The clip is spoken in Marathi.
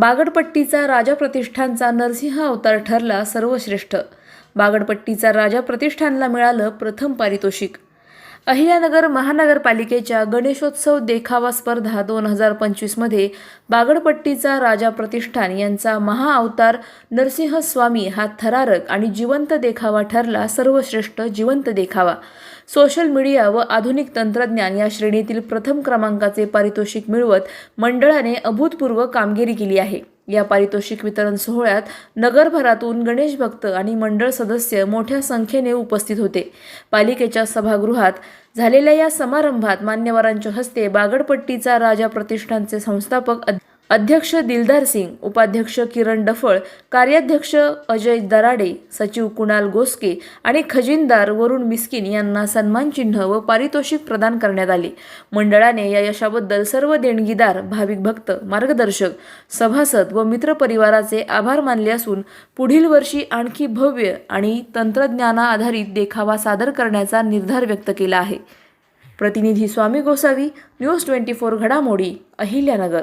बागडपट्टीचा राजा प्रतिष्ठानचा नरसिंह अवतार ठरला सर्वश्रेष्ठ. बागडपट्टीचा राजा प्रतिष्ठानला मिळालं प्रथम पारितोषिक. अहिल्यानगर महानगरपालिकेच्या गणेशोत्सव देखावा स्पर्धा दोन हजार पंचवीसमध्ये बागडपट्टीचा राजा प्रतिष्ठान यांचा महाअवतार नरसिंह स्वामी हा थरारक आणि जिवंत देखावा ठरला सर्वश्रेष्ठ जिवंत देखावा. सोशल मीडिया व आधुनिक तंत्रज्ञान या श्रेणीतील प्रथम क्रमांकाचे पारितोषिक मिळवत मंडळाने अभूतपूर्व कामगिरी केली आहे. या पारितोषिक वितरण सोहळ्यात नगरभरातून गणेश भक्त आणि मंडळ सदस्य मोठ्या संख्येने उपस्थित होते. पालिकेच्या सभागृहात झालेल्या या समारंभात मान्यवरांच्या हस्ते बागडपट्टीचा राजा प्रतिष्ठानचे संस्थापक अध्यक्ष दिलदार सिंग उपाध्यक्ष किरण डफळ कार्याध्यक्ष अजय दराडे सचिव कुणाल गोसके आणि खजिनदार वरुण मिस्किन यांना सन्मानचिन्ह व पारितोषिक प्रदान करण्यात आले. मंडळाने या यशाबद्दल सर्व देणगीदार भाविक भक्त मार्गदर्शक सभासद व मित्रपरिवाराचे आभार मानले असून पुढील वर्षी आणखी भव्य आणि तंत्रज्ञाना आधारित देखावा सादर करण्याचा निर्धार व्यक्त केला आहे. प्रतिनिधी Swami Gosavi news twenty four घडामोडी अहिल्यानगर.